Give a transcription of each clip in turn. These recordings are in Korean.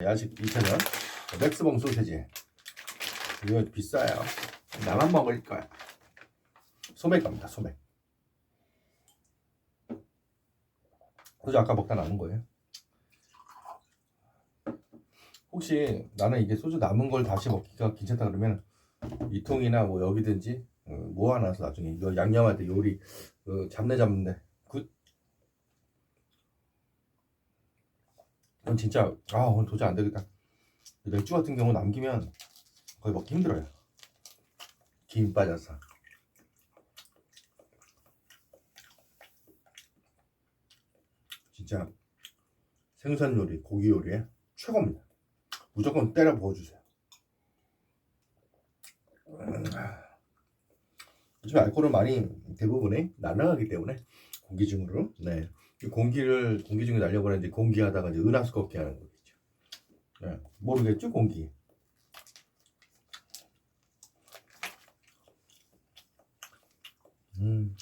야식 2,000원. 맥스봉 소세지. 이거 비싸요. 나만 먹을 거야. 소맥 갑니다 소맥. 소주 아까 먹다 남은 거예요. 혹시 나는 이게 소주 남은 걸 다시 먹기가 괜찮다 그러면 이 통이나 뭐 여기든지 어, 모아놔서 나중에 이거 양념할 때 요리 그 잡내 잡는데 굿 이건 진짜 아 오늘 도저히 안 되겠다. 맥주 같은 경우 남기면 거의 먹기 힘들어요. 김 빠져서. 진짜 생선 요리 고기 요리에 최고입니다. 무조건 때려 부어주세요. 음, 요즘 알코올은 많이 대부분이 날아가기 때문에 공기 중으로 네. 이 공기를 공기 중에 날려버리는 이제 공기하다가 이제 은하수 걷기 하는 거겠죠. 네. 모르겠죠 공기. 음.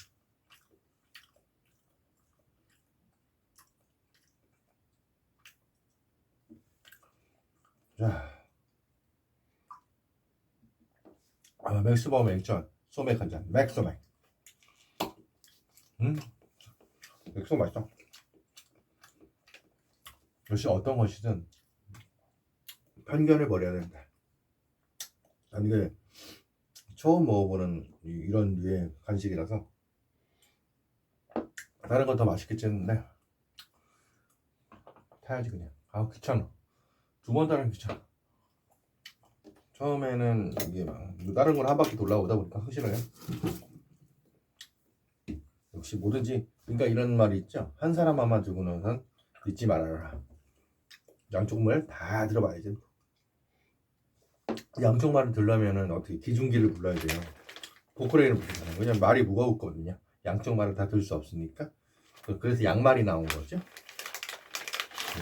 자, 아, 맥스버 맥주 소맥 한 잔, 맥소맥. 음. 맥주 맛있어. 역시 어떤 것이든 편견을 버려야 된다. 난 이게 처음 먹어보는 이- 이런 류의 간식이라서 다른 건 더 맛있겠지 했는데 타야지 그냥. 아 귀찮아. 두번 따르면 귀찮아. 처음에는 이게 막 다른 걸 한 바퀴 돌아오다 보니까 싫어요. 역시 뭐든지 그러니까 이런 말이 있죠. 한 사람만 두고는 잊지 말아라. 양쪽 말 다 들어봐야지. 양쪽 말을 들려면은 어떻게 기중기를 불러야 돼요. 보컬레인을 부르잖아요. 왜냐면 말이 무거웠거든요. 양쪽 말을 다 들 수 없으니까. 그- 그래서 양말이 나온 거죠.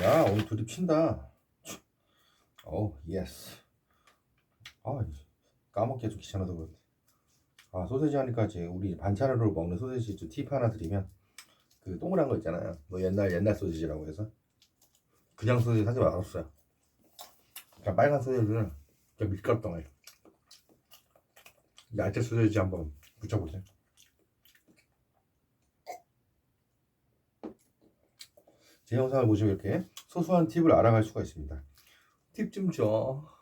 야 오늘 둘이 친다. 오 예스. 아 까먹기 좀 귀찮아서 그런데. 아 소세지 하니까 이제 우리 반찬으로 먹는 소세지 좀팁 하나 드리면 그 동그란 거 있잖아요. 뭐 옛날 옛날 소세지라고 해서 그냥 소세지 사지 말았어요. 그냥 빨간 소세지는 그냥 밀가루 덩어리. 야채 소세지 한번 붙여보세요. 제 영상을 보시면 이렇게 소소한 팁을 알아갈 수가 있습니다. 팁 좀 줘.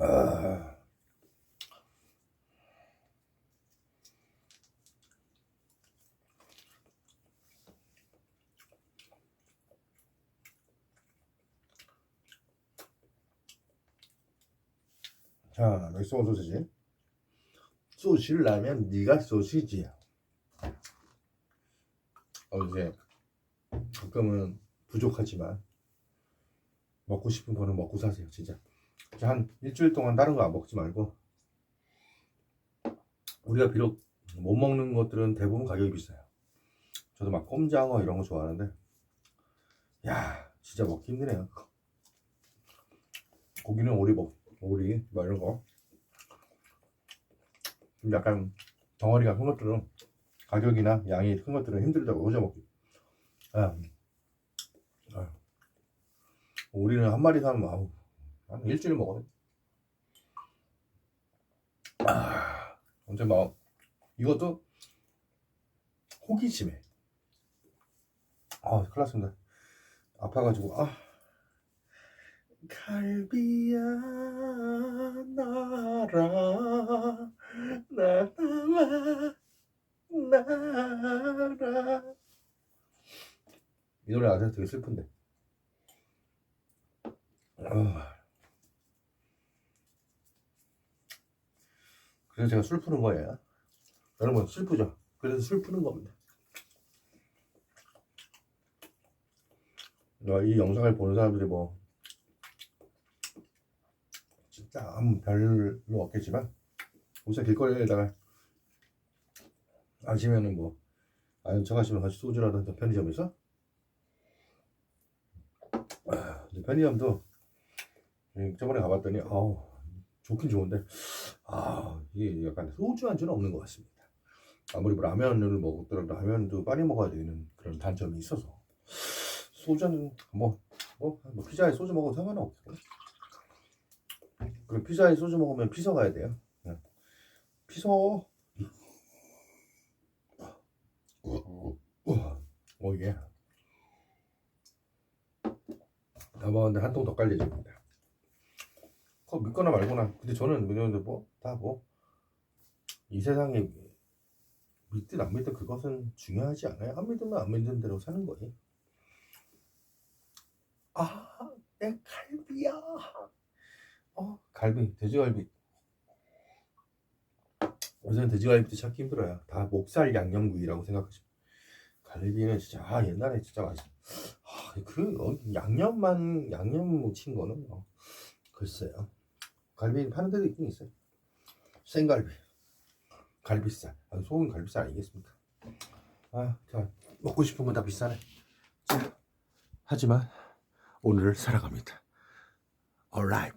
아... 자, 맥스원 소시지. 소시를 나면 네가 소시지야. 어, 이제 가끔은 부족하지만 먹고 싶은 거는 먹고 사세요, 진짜. 한 일주일 동안 다른 거 안 먹지 말고 우리가 비록 못 먹는 것들은 대부분 가격이 비싸요. 저도 막 꼼장어 이런 거 좋아하는데 야 진짜 먹기 힘드네요. 고기는 오리 먹 오리 뭐 이런 거. 좀 약간 덩어리가 큰 것들은 가격이나 양이 큰 것들은 힘들다고 오져 먹기. 아, 아. 오리는 한 마리 사면 아우 한 일주일 먹어요. 아, 언제 막 이것도 호기심에 아 큰일 났습니다. 아파가지고 아 갈비야 나라 나라 나라 이 노래 아세요? 되게 슬픈데 아. 그래서 제가 술 푸는 거예요. 여러분 슬프죠? 그래서 술 푸는 겁니다. 어, 이 영상을 보는 사람들이 뭐 진짜 아무 별로 없겠지만 우선 길거리에다가 아시면은 뭐 아니 저 가시면 같이 소주라도 한잔 편의점에서 아, 편의점도 음, 저번에 가봤더니 아우 좋긴 좋은데 아 이게 약간 소주 안주는 없는 것 같습니다. 아무리 뭐 라면을 먹더라도 라면도 빨리 먹어야 되는 그런 단점이 있어서 소주는 뭐, 뭐, 뭐 피자에 소주 먹어도 상관은 없고 그럼 피자에 소주 먹으면 피서 가야 돼요. 그냥 피서 어 예. 다 먹었는데 한 통 더 깔려집니다. 그거 믿거나 말거나. 근데 저는 뭐냐면 뭐다 뭐 이 세상에 믿든 안 믿든 그것은 중요하지 않아요. 안 믿으면 안 믿는 대로 사는 거예요. 아, 내 갈비야. 어, 갈비, 돼지갈비. 요새는 돼지갈비도 찾기 힘들어요. 다 목살 양념구이라고 생각하시면. 갈비는 진짜 아 옛날에 진짜 맛있어. 아, 그 어, 양념만 양념 묻힌 거는 뭐 글쎄요. 갈비 파는 데도 있긴 있어요. 생갈비, 갈비살. 아, 소금 갈비살 아니겠습니까? 아, 자 먹고 싶은 건 다 비싸네. 자, 하지만 오늘을 살아갑니다. Alive.